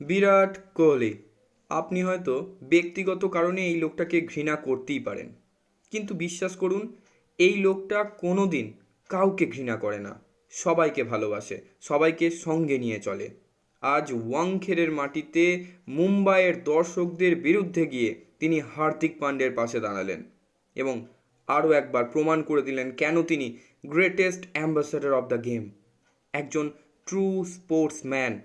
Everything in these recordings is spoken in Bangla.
বিরাট কোহলি। আপনি হয়তো ব্যক্তিগত কারণে এই লোকটাকে ঘৃণা করতেই পারেন। কিন্তু বিশ্বাস করুন, এই লোকটা কোনো দিন কাউকে ঘৃণা করে না। সবাইকে ভালোবাসে, সবাইকে সঙ্গে নিয়ে চলে। আজ ওয়াংখেড়ের মাটিতে মুম্বাইয়ের দর্শকদের বিরুদ্ধে গিয়ে তিনি হার্দিক পান্ডের পাশে দাঁড়ালেন এবং আরও একবার প্রমাণ করে দিলেন কেন তিনি greatest ambassador of the game একজন true sportsman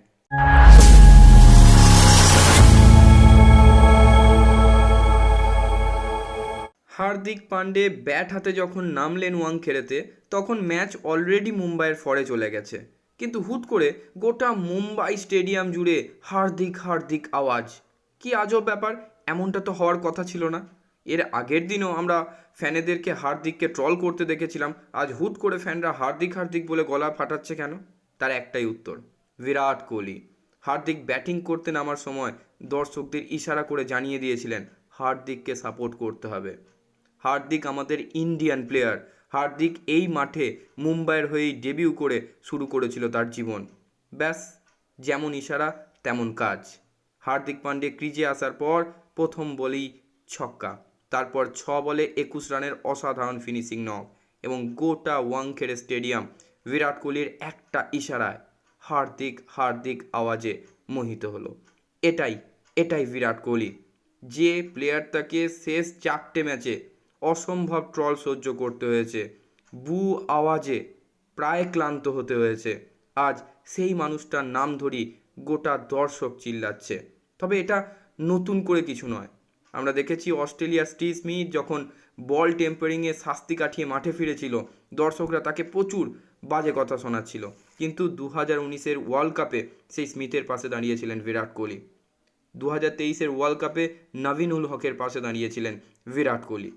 Hardik Pandya bat হাতে যখন নামলেন ওয়াংখেড়েতে তখন ম্যাচ অলরেডি মুম্বাইয়ের ফরে চলে গেছে। কিন্তু হুট করে গোটা মুম্বাই স্টেডিয়াম জুড়ে হার্দিক হার্দিক আওয়াজ। কি আজব ব্যাপার, এমনটা তো হওয়ার কথা ছিল না। এর আগের দিনও আমরা ফ্যানেদেরকে হার্দিককে ট্রল করতে দেখেছিলাম। আজ হুট করে ফ্যানরা হার্দিক হার্দিক বলে গলা ফাটাচ্ছে কেন? তার একটাই উত্তর, বিরাট কোহলি। হার্দিক ব্যাটিং করতে নামার সময় দর্শকদের ইশারা করে জানিয়ে দিয়েছিলেন, হার্দিককে সাপোর্ট করতে হবে। হার্দিক আমাদের ইন্ডিয়ান প্লেয়ার। হার্দিক এই মাঠে মুম্বাইয়ের হয়েই ডেবিউ করে শুরু করেছিল তার জীবন। ব্যাস, যেমন ইশারা, তেমন কাজ। হার্দিক পান্ডে ক্রিজে আসার পর প্রথম বলেই ছক্কা। তারপর ছ বলে একুশ রানের অসাধারণ ফিনিশিং নক এবং গোটা ওয়াংখেড়ে স্টেডিয়াম বিরাট কোহলির একটা ইশারায় হার্দিক হার্দিক আওয়াজে মোহিত হলো। এটাই এটাই বিরাট কোহলি। যে প্লেয়ারটাকে শেষ চারটে ম্যাচে অসম্ভব ট্রল সহ্য করতে হয়েছে। বু আওয়াজে প্রায় ক্লান্ত হতে হয়েছে। আজ সেই মানুষটার নাম ধরি গোটা দর্শক চিল্লাচ্ছে। তবে এটা নতুন করে কিছু নয়। আমরা দেখেছি অস্ট্রেলিয়ার স্টিভ স্মিথ যখন বল টেম্পারিংয়ে শাস্তি কাটিয়ে মাঠে ফিরেছিল, দর্শকরা তাকে প্রচুর বাজে কথা শোনাচ্ছিল। কিন্তু দু হাজার উনিশের ওয়ার্ল্ড কাপে সেই স্মিথের পাশে দাঁড়িয়েছিলেন বিরাট কোহলি। দু হাজার তেইশের ওয়ার্ল্ড কাপে নভিনুল হকের পাশে দাঁড়িয়েছিলেন বিরাট কোহলি।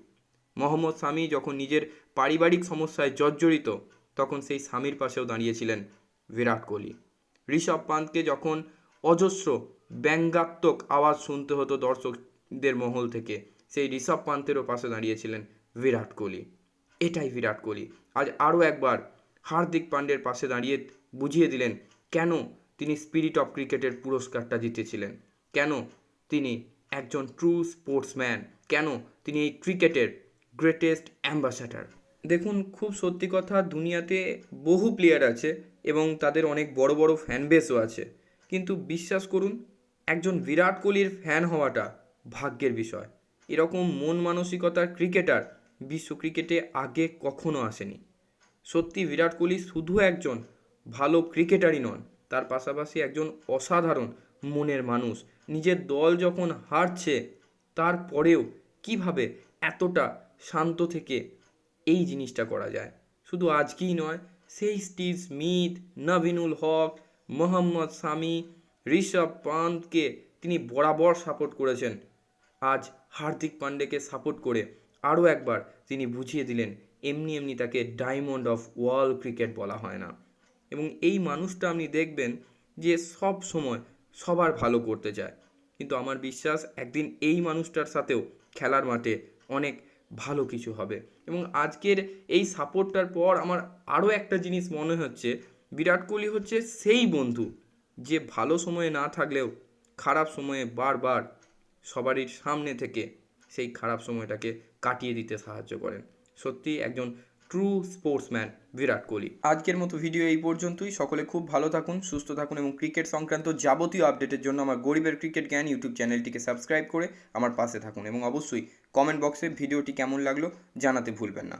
মোহাম্মদ শামি যখন নিজের পারিবারিক সমস্যায় জর্জরিত, তখন সেই স্বামীর পাশেও দাঁড়িয়েছিলেন বিরাট কোহলি। ঋষভ পান্তকে যখন অজস্র ব্যঙ্গাত্মক আওয়াজ শুনতে হতো দর্শকদের মহল থেকে, সেই ঋষভ পান্তেরও পাশে দাঁড়িয়েছিলেন বিরাট কোহলি। এটাই বিরাট কোহলি। আজ আরও একবার হার্দিক পান্ডের পাশে দাঁড়িয়ে বুঝিয়ে দিলেন কেন তিনি স্পিরিট অফ ক্রিকেটের পুরস্কারটা জিতেছিলেন, কেন তিনি একজন ট্রু স্পোর্টসম্যান, কেন তিনি এই ক্রিকেটের গ্রেটেস্ট অ্যাম্বাসাডার দেখুন, খুব সত্যি কথা, দুনিয়াতে বহু প্লেয়ার আছে এবং তাদের অনেক বড় বড় ফ্যান বেসও আছে। কিন্তু বিশ্বাস করুন, একজন বিরাট কোহলির ফ্যান হওয়াটা ভাগ্যের বিষয়। এরকম মন মানসিকতার ক্রিকেটার বিশ্ব ক্রিকেটে আগে কখনো আসেনি। সত্যি, বিরাট কোহলি শুধু একজন ভালো ক্রিকেটারই নন, তার পাশাপাশি একজন অসাধারণ মনের মানুষ। নিজের দল যখন হারছে, তারপরেও কীভাবে এতটা শান্ত থেকে এই জিনিসটা করা যায়। শুধু আজকেই নয় সেই স্টিভ স্মিথ নভিনুল হক মোহাম্মদ সামি ঋষভ পান্তকে তিনি বরাবর সাপোর্ট করেছেন। আজ হার্দিক পান্ডেকে সাপোর্ট করে আরও একবার তিনি বুঝিয়ে দিলেন, এমনি এমনি তাকে ডায়মন্ড অফ ওয়ার্ল্ড ক্রিকেট বলা হয় না। এবং এই মানুষটা আপনি দেখবেন যে সব সময় সবার ভালো করতে চায়। কিন্তু আমার বিশ্বাস, একদিন এই মানুষটার সাথেও খেলার মাঠে অনেক ভালো কিছু হবে। এবং আজকের এই সাপোর্টটার পর আমার আরও একটা জিনিস মনে হচ্ছে, বিরাট কোহলি হচ্ছে সেই বন্ধু যে ভালো সময়ে না থাকলেও খারাপ সময়ে বারবার সবারই সামনে থেকে সেই খারাপ সময়টাকে কাটিয়ে দিতে সাহায্য করেন। সত্যি একজন ট্রু স্পোর্টসম্যান বিরাট কোহলি। আজকের মতো ভিডিও এই পর্যন্তই। সকলে খুব ভালো থাকুন, সুস্থ থাকুন এবং ক্রিকেট সংক্রান্ত যাবতীয় আপডেটের জন্য আমার গরিবের ক্রিকেট জ্ঞান ইউটিউব চ্যানেলটিকে সাবস্ক্রাইব করে আমার পাশে থাকুন এবং অবশ্যই কমেন্ট বক্সে ভিডিওটি কেমন লাগল জানাতে ভুলবেন না।